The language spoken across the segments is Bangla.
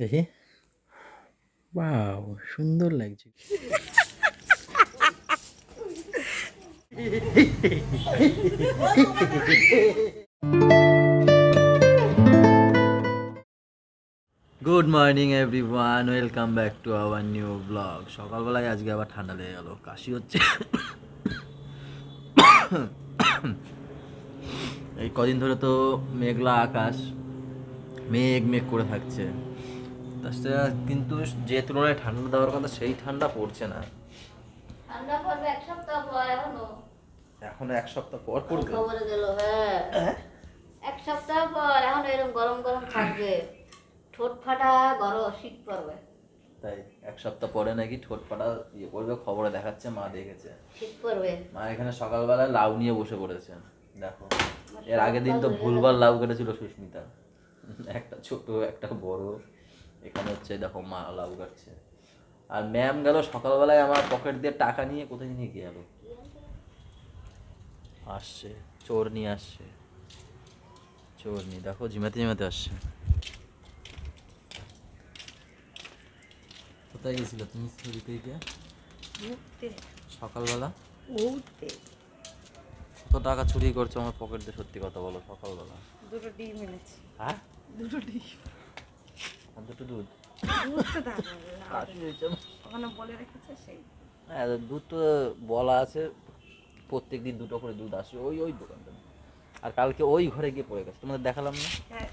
দেখি। বাও সুন্দর লাগছে। Good morning everyone welcome back to our new blog সকালবেলায় আজকে আবার ঠান্ডা লেগে গেল, কাশি হচ্ছে। এই কদিন ধরে তো মেঘলা আকাশ, মেঘ মেঘ করে থাকছে। কিন্তু যে তুলনায় ঠান্ডা দেওয়ার কথা সেই ঠান্ডা পড়ছে না। ঠান্ডা পড়বে এক সপ্তাহ পর এখনও। এখন এক সপ্তাহ পর পড়বে? খবরে গেল হ্যাঁ। এক সপ্তাহ পর এখন এরকম গরম গরম থাকবে। ঠোঁট ফাটা গরম শীত পড়বে। তাই এক সপ্তাহ পরে নাকি ঠোঁট ফাটা ইয়ে করবে খবরে দেখাচ্ছে মা দেখেছে। শীত পড়বে। মা এখানে সকালবেলা লাউ নিয়ে বসে পড়েছে দেখো। এর আগের দিন তো ভুলবার লাউ কেটেছিল সুস্মিতা। একটা ছোট একটা বড়। এখানে হচ্ছে দেখো মা লাউ কাটছে আর ম্যাম গেল সকালবেলায় আমার পকেট দিয়ে টাকা নিয়ে কোথায় নিয়ে গেল আসছে চোর নিয়ে আসছে। চোর নিয়ে দেখো জিমাতে জিমাতে আসছে। কোথায় গেছিল? তুমি দিতে গিয়ে? সকালবেলা? কত টাকা চুরি করছ আমার পকেট দিয়ে? সত্যি কথা বলো সকালবেলা। দুটো ডিম এনেছি। হ্যাঁ? দুটো ডিম। আর দুটো দুধ। ওখানে বলে রেখেছে সেই। হ্যাঁ দুধ তো বলা আছে প্রত্যেক দিন দুটো করে দুধ আসে ওই ওই দোকানটা। আর কালকে ওই ঘরে গিয়ে পড়ে গেছে তোমাদের দেখালাম না? হ্যাঁ।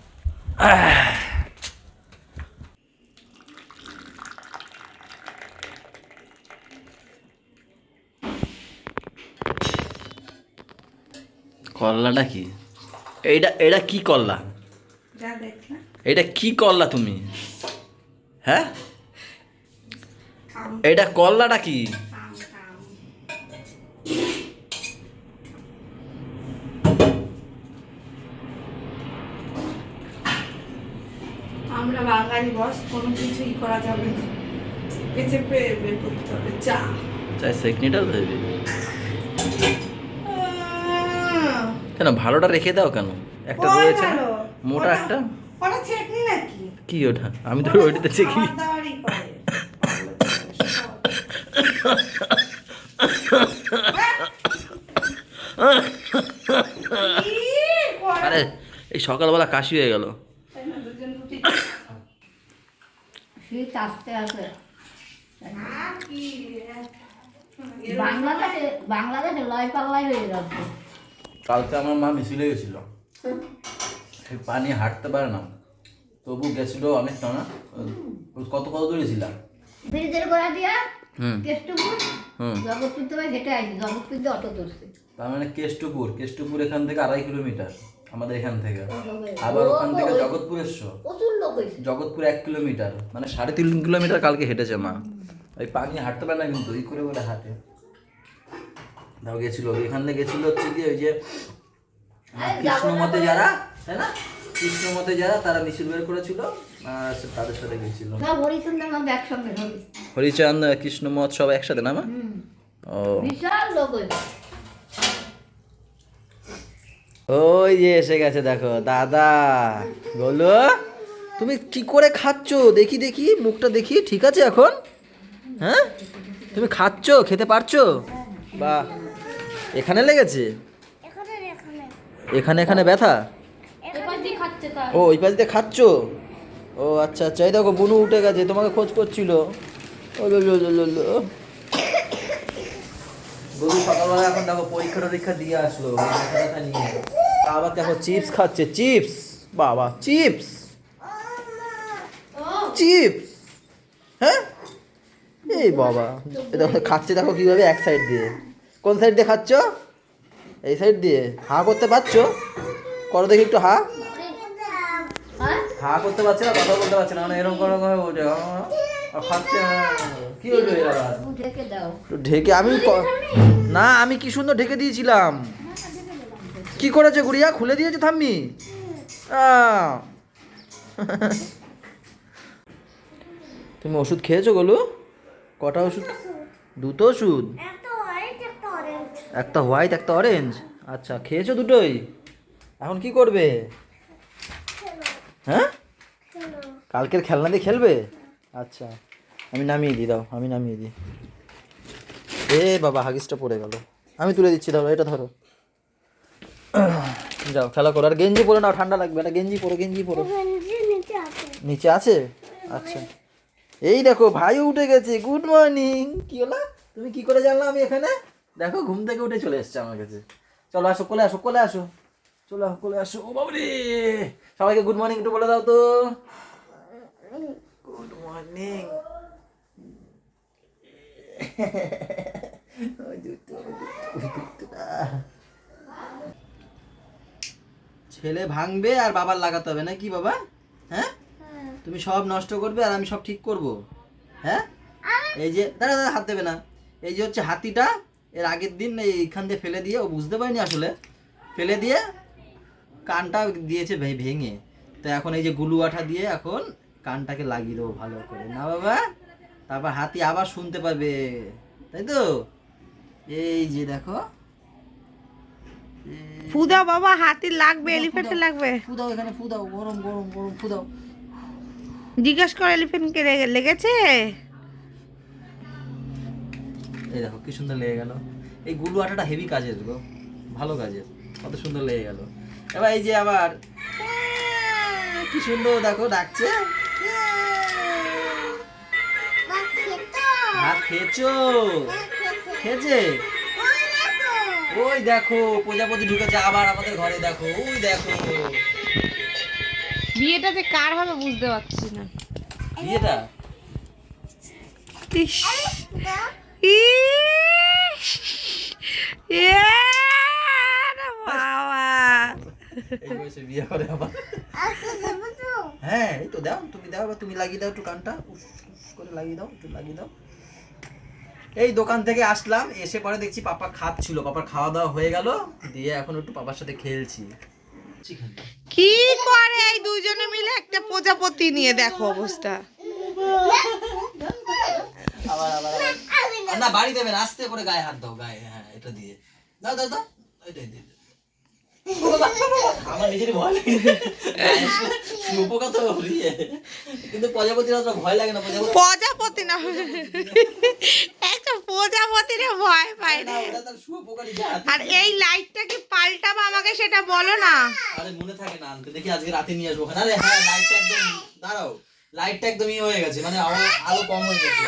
করলাটা কি? এইটা এটা কি করলা যা দেখ না এটা কি করলা তুমি? হ্যাঁ? এটা করলাটা কি? আম আম আমরা বাঙালি বস কোনো কিছুই করা যাবে না। পেছে পেয়ে করতে হবে চা চাই সেকনিটা দেবে কেন ভালোটা রেখে দাও কেন? একটা রয়েছে মোটা একটা? ওটা চেটনি নাকি? কি ওটা? আমি তো ওইটাতে চেকি? আরে এই সকালবেলা কাশি হয়ে গেল? বাংলাদেশে বাংলাদেশে লয় পাল্লাই হয়ে যাচ্ছে কালকে আমার মা মিছিলে গেছিল। এই পানি হাঁটতে পারে না। তবু গেছিল অনেকটা না কত কত দূরেছিলাম ব্রিজের গোড়া দিয়া হুম। কেষ্টপুর হুম। জগৎপুর থেকে হেঁটে আসি জগৎপুর দিয়ে অটো ধরছে। তার মানে কেষ্টপুর কেষ্টপুর এখান থেকে আড়াই কিলোমিটার আমাদের এখান থেকে। আবার ওখান থেকে জগৎপুর এসছো? জগৎপুর এক কিলোমিটার মানে সাড়ে তিন কিলোমিটার কালকে হেঁটেছে মা। ওই পানি হাঁটতে পারে না কিন্তু এই করে করে হাঁটে। দাও গেছিল এখান থেকে গেছিল হচ্ছে কি ওই যে কৃষ্ণমতে যারা তাই না? কৃষ্ণমতে যারা তারা মিছিল বের করেছিল আর তাদের সাথে গেছিল সব হরিচন্দ্র একসঙ্গে হরিচাঁদ কৃষ্ণমত সব একসাথে না মা ও। বিশাল লোক ওই যে এসে গেছে দেখো দাদা। বলো তুমি কি করে খাচ্ছো? দেখি দেখি মুখটা দেখি ঠিক আছে এখন? হ্যাঁ? তুমি খাচ্ছো খেতে পারছ? বা এখানে লেগেছে? এখানে এখানে ব্যথা এবার দিয়ে খাচ্ছে তা ও ওই পাশ দিয়ে খাচ্ছো? ও আচ্ছা আচ্ছা এই দেখো বুনু উঠে গেছে তোমাকে খোঁজ করছিল। ও লো লো লো লো লো। বধু সকালবেলা এখন দেখো পরীক্ষা টরীক্ষা দিয়ে আসলো আবার দেখো চিপস খাচ্ছে চিপস বাবা চিপস। চিপস হ্যাঁ? এই বাবা খাচ্ছে দেখো কীভাবে এক সাইড দিয়ে। কোন সাইড দিয়ে খাচ্ছ? এই সাইড দিয়ে। হা করতে পারছ? করো দেখি একটু হা। হা করতে পারছে না কথা বলতে পারছে না মানে এরকম কোনো করে বলছে। আহ, কি হলো এর? আবার ঢেকে দাও একটু ঢেকে আমি না আমি কি সুন্দর ঢেকে দিয়েছিলাম। কি করেছে গুড়িয়া? খুলে দিয়েছে থাম্মি। তুমি ওষুধ খেয়েছো গোলু? কটা ওষুধ? দুটো ওষুধ? একটা হোয়াইট একটা অরেঞ্জ। আচ্ছা খেয়েছো দুটোই? এখন কি করবে? হ্যাঁ? কালকের খেলনা দিয়ে খেলবে? আচ্ছা আমি নামিয়ে দিই দাও আমি নামিয়ে দিই। এ বাবা হাগিসটা পড়ে গেল। আমি তুলে দিচ্ছি ধরো এটা ধরো। যাও খেলা করো। আর গেঞ্জি পরে নাও ঠান্ডা লাগবে একটা গেঞ্জি পরো গেঞ্জি পরো। নিচে আছে? আচ্ছা। এই দেখো ভাই উঠে গেছে। Good morning. কি হলো? তুমি কি করে জানলা আমি এখানে? দেখো ঘুম থেকে উঠে চলে এসছে আমার কাছে। চলো আসো কোলে আসো কোলে আসো। চলো কোলে আসো। ও বাবরে সবাইকে গুড মর্নিং একটু বলে দাও তো। গুড মর্নিং ছেলে ভাঙবে আর বাবার লাগাতে হবে না কি বাবা হ্যাঁ। তুমি সব নষ্ট করবে আর আমি সব ঠিক করব। হ্যাঁ? এই যে দাঁড়া দাঁড়া হাত দেবে না। এই যে হচ্ছে হাতিটা এর আগের দিন এইখান দিয়ে ফেলে দিয়ে ও বুঝতে পারিনি আসলে। ফেলে দিয়ে কানটা দিয়েছে ভেঙে। তো এখন এই যে গুলু আঠা দিয়ে এখন কানটাকে লাগিয়ে দেবো ভালো করে। না বাবা? তারপর হাতি আবার শুনতে পাবে। তাই তো? এই যে দেখো। এই- ফুদা বাবা হাতির লাগবে এলিফ্যান্টে লাগবে। ফুদাও এখানে ফুদাও গরম গরম গরম ফুদাও জিজ্ঞেস কর এলিফ্যান্টকে লেগেছে? এই দেখো কি সুন্দর লেগে গেল। এই গুলু আটাটা হেভি কাজের গো। ভালো কাজের। কত সুন্দর লেগে গেল। এবার এই যে আবার। কি সুন্দর দেখো ডাকছে। ভাত খেয়েছো? খেয়েছে? ওই দেখো প্রজাপতি ঢুকেছে আবার আমাদের ঘরে দেখো ওই দেখো। বিয়েটা যে কার হবে বুঝতে পারছি না। বিয়েটা? ইস ইস এই বয়সে বিয়ে করে আবার। হ্যাঁ এই তো দাও তুমি দাও তুমি লাগিয়ে দাও একটু কানটা। উস উস করে লাগিয়ে দাও একটু লাগিয়ে দাও। এই দোকান থেকে আসলাম এসে পরে দেখছি পাপা খাচ্ছিল। পাপার খাওয়া দাওয়া হয়ে গেল দিয়ে এখন একটু পাপার সাথে খেলছি। কি করে এই দুইজনে মিলে? একটা প্রজাপতি নিয়ে দেখো অবস্থা। আবার না বাড়ি দেবেন আস্তে করে গায়ে হাত দাও গায়ে হ্যাঁ এটা দিয়ে। দাও দাও দাও এটাই দিয়ে। আমার নিজেরই ভয় লাগে। উপকার তো। কিন্তু প্রজাপতির অত ভয় লাগে না প্রজাপতি প্রজাপতি না। একটা প্রজাপতিরে ভয় পায় না, রে। ওটা তার শুয়োপোকারই জাত। আর এই পাল্টাবো আমাকে সেটা বলো না? আরে মনে থাকে না আনতে। দেখি আজকে রাতে নিয়ে আসব আরে হ্যাঁ লাইটটা একদম দাঁড়াও। লাইটটা একদম ইয়ে হয়ে গেছে মানে আলো কম হয়ে গেছে।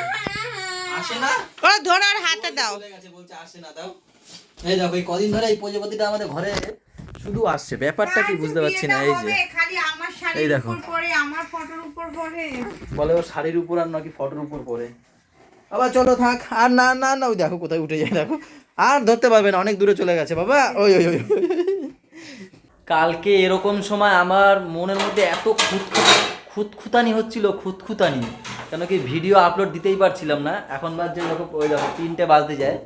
আসে না? ও ধরার হাতে দাও। বলছে আসে না দাও। এই দেখো এই কদিন ধরে এই প্রজাপতিটা আমাদের ঘরে শুধু আসছে ব্যাপারটা কি বুঝতে পারছি না এই যে। খালি আমার এই দেখো। পরে আমার ফটোর উপর পরে। বলে ও শাড়ির উপর আর নাকি ফটোর উপর পরে। বাবা চলো থাক আর না না না ওই দেখো কোথায় উঠে যায় দেখো। আর ধরতে পারবে না অনেক দূরে চলে গেছে বাবা। ওই ওই ওই কালকে এরকম সময় আমার মনের মধ্যে এত খুঁতখুত খুঁতখুতানি হচ্ছিল খুঁতখুতানি। কেন কি ভিডিও আপলোড দিতেই পারছিলাম না। এখন যখন ওই দেখো তিনটে বাজতে যায়।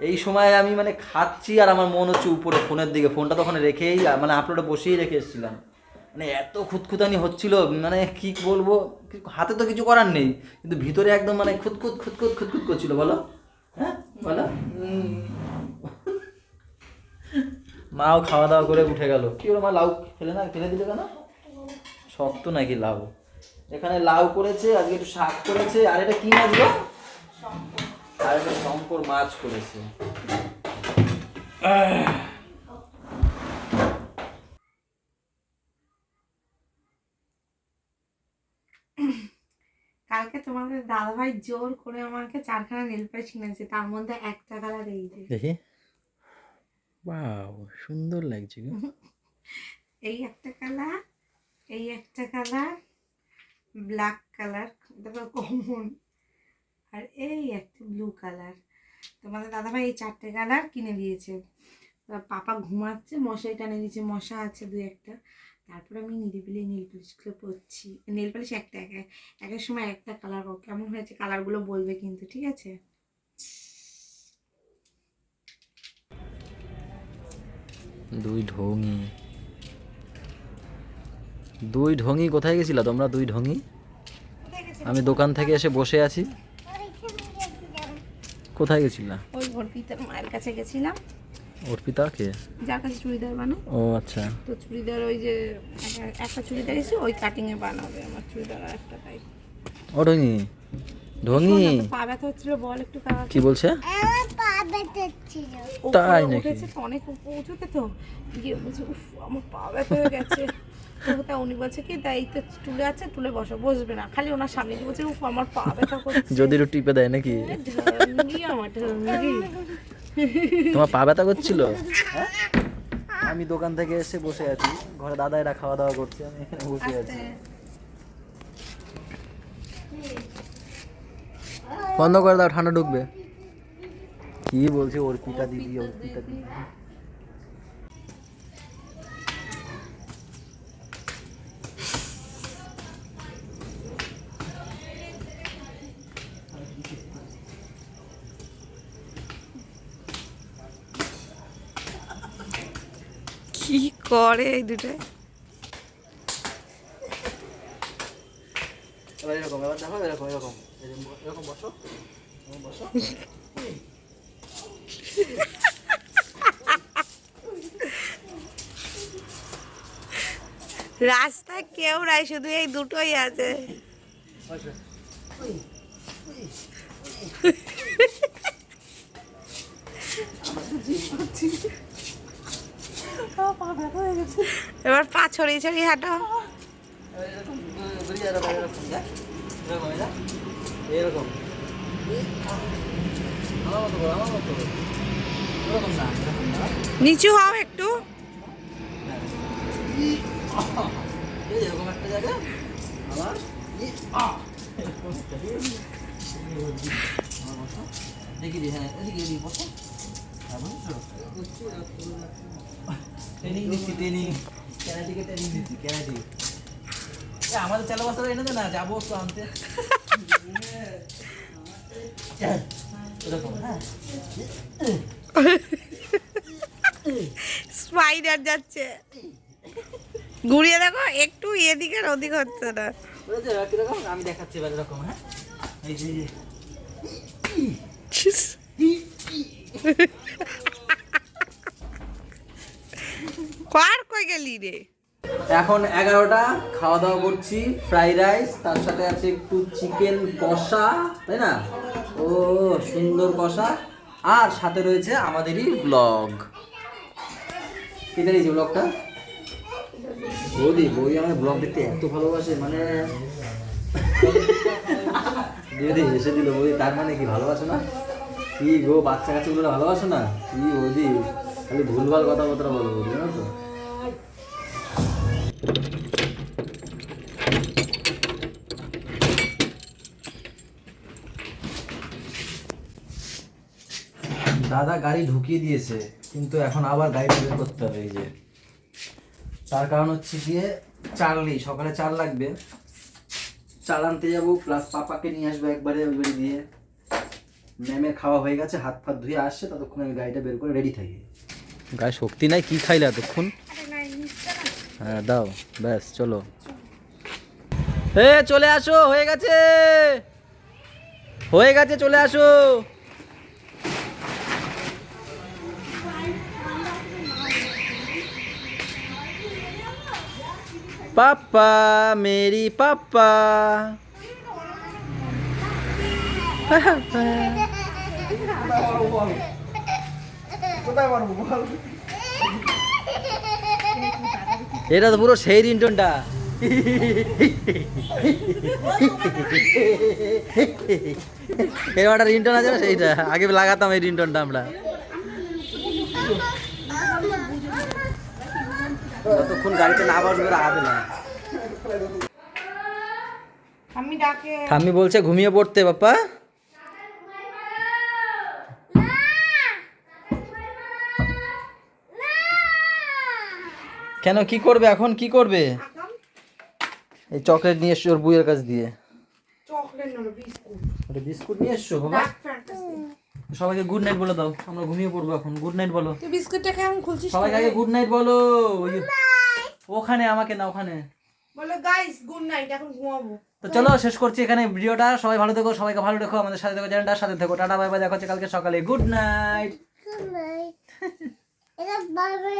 এই সময় আমি মানে খাচ্ছি আর আমার মন হচ্ছে উপরে ফোনের দিকে। ফোনটা তো ওখানে রেখেই মানে আপলোডে বসেই রেখে এসেছিলাম। মানে এত খুঁতখুতানি হচ্ছিল মানে কি বলব হাতে তো কিছু করার নেই, কিন্তু ভিতরে একদম মানে খুঁতখুত খুঁতখুত খুঁতখুত করছিল, বলো। হ্যাঁ বলো। মাও খাওয়া দাওয়া করে উঠে গেল। কি হলো, মা লাউ ফেলে না ফেলে দিলে কেন? শক্ত নাকি লাউ? এখানে লাউ করেছে, আজকে একটু শাক করেছে, আর এটা কি মাছ গো? আর এটা শঙ্কর মাছ করেছে। কালকে তোমাদের দাদাভাই জোর করে আমাকে চারখানা নীল পালিশ কিনেছে তার মধ্যে একটা কালার এই যে। দেখি। সুন্দর লাগছে গো। এই একটা কালার এই একটা কালার ব্ল্যাক কালার তারপর কমন আর এই একটা ব্লু কালার তোমাদের দাদাভাই এই চারটে কালার কিনে দিয়েছে। পাপা ঘুমাচ্ছে মশাই টানে দিয়েছে মশা আছে দু একটা। তারপর আমি নিরিবিলি নীল পালিশগুলো পরছি। নীল পালিশ একটা এক এক এক সময় একটা কালার কেমন হয়েছে কালারগুলো বলবে কিন্তু ঠিক আছে? দুই ঢঙি। দুই ঢঙি কোথায় গেছিলা তোমরা দুই ঢঙি? আমি দোকান থেকে এসে বসে আছি। কোথায় গেছিলা? ওই অর্পিতার মায়ের কাছে গেছিলাম। অর্পিতা কে? যার কাছে চুড়িদার বানায় ও আচ্ছা। তো চুড়িদার ওই যে একটা- চুড়িদার এসে ওই কাটিংয়ে বানাবে আমার চুড়িদার আর একটা তাই। ও ঢঙি ঢঙি শোন না, তো পা ব্যথা হচ্ছিল বল একটু কাজ কি বলছে? পা ব্যথা হচ্ছিল। তাই নাকি? অনেক উপর উঁচুতে তো। গিয়ে বলছে উফ আমার পা ব্যথা হয়ে গেছে। তো উনি বলছে কি তাই তো টুলে আছে টুলে বসো বসবে না। খালি ওনার সামনে গিয়ে বলছে উফ আমার পা ব্যথা করছে। যদি টিপে দেয় নাকি? আমার তোমার পা ব্যথা করছিল? হ্যাঁ? আমি দোকান থেকে এসে বসে আছি। ঘরে দাদা এরা খাওয়া দাওয়া করছে আমি এখানে বসে আছি। বন্ধ করে দাও ঠান্ডা ঢুকবে। কি বলছে অর্পিতা দিদি অর্পিতা দিদি। কি করে এই দুটো এবার এরকম এবার দেখো এরকম এরকম। এরকম এরকম বসো। বসো। রাস্তায় কেউ নাই শুধু এই দুটোই আছে। এবার পা ছড়িয়ে ছড়িয়ে হাঁটো। নিচু হও একটু। দেখি হ্যাঁ এদিকে এদিকে বসো। হ্যাঁ ট্রেনিং দিচ্ছি ট্রেনিং ক্যারাটিকে ট্রেনিং দিচ্ছি ক্যারাটি আমাদের চালা এনে দে না যাব আনতে। হ্যাঁ। স্পাইডার যাচ্ছে। ঘুরিয়ে দেখো একটু এদিকে আর ওদিক হচ্ছে না। আমি দেখাচ্ছি এবার এরকম হ্যাঁ। এই যে কার কই গেলি রে? এখন এগারোটা খাওয়া দাওয়া করছি ফ্রাইড রাইস তার সাথে আছে একটু চিকেন কষা, তাই না? ও, সুন্দর কষা। আর সাথে রয়েছে আমাদেরই ব্লগ কি দেখেছি ব্লগটা বৌদি বৌদি আমার ব্লগ দেখতে এত ভালোবাসে মানে দিদি হেসে দিল, বৌদি, তার মানে কি ভালোবাসো না? কি গো বাচ্চা কাচ্চাগুলো ভালোবাসো না? কি বৌদি? খালি ভুলভাল কথাবার্তা বলো বৌদি, জানো তো? দাদা গাড়ি ঢুকিয়ে দিয়েছে, কিন্তু এখন আবার গাড়ি বের করতে হবে এই যে। তার কারণ হচ্ছে গিয়ে চাল নেই সকালে চাল লাগবে। চাল আনতে যাব প্লাস পাপাকে নিয়ে আসব একবারে ওই বাড়ি দিয়ে। ম্যামের খাওয়া হয়ে গেছে, হাত ফাত ধুয়ে আসছে, ততক্ষণ আমি গাড়িটা বের করে রেডি থাকি। গায়ে শক্তি নাই, কি খাইলে এতক্ষণ? হ্যাঁ দাও ব্যাস চলো। এ চলে আসো হয়ে গেছে। হয়ে গেছে চলে আসো। পাপ্পা মেরি পাপ্পা। এটা তো পুরো সেই রিন্টনটা এবার রিন্টন আছে না সেইটা। আগে লাগাতাম এই রিন্টনটা আমরা। ততক্ষণ গাড়িতে না বসবে লাগাবে না। আমি বলছে ঘুমিয়ে পড়তে বাপ্পা। কেন কি করবে এখন? কি করবে? এই চকলেট নিয়ে এসছো ওর বুয়ের কাছ দিয়ে। Chocolate biscuit. নিয়ে এসছো? বাবা। সবাইকে গুড নাইট বলে দাও। আমরা ঘুমিয়ে পড়ব এখন। গুড নাইট বলো। বিস্কুটটা কেমন খুলছিস সবাইকে আগে গুড নাইট বলো। ওখানে আমাকে না ওখানে। বলো গাইস গুড নাইট এখন ঘুমাবো। তো চলো শেষ করছি এখানে ভিডিওটা। সবাই ভালো থেকো সবাইকে ভালো রেখো আমাদের সাথে থেকো চ্যানেলটার সাথে থেকো। টাটা বাই বাই দেখা হচ্ছে কালকে সকালে। গুড নাইট এটা বারবার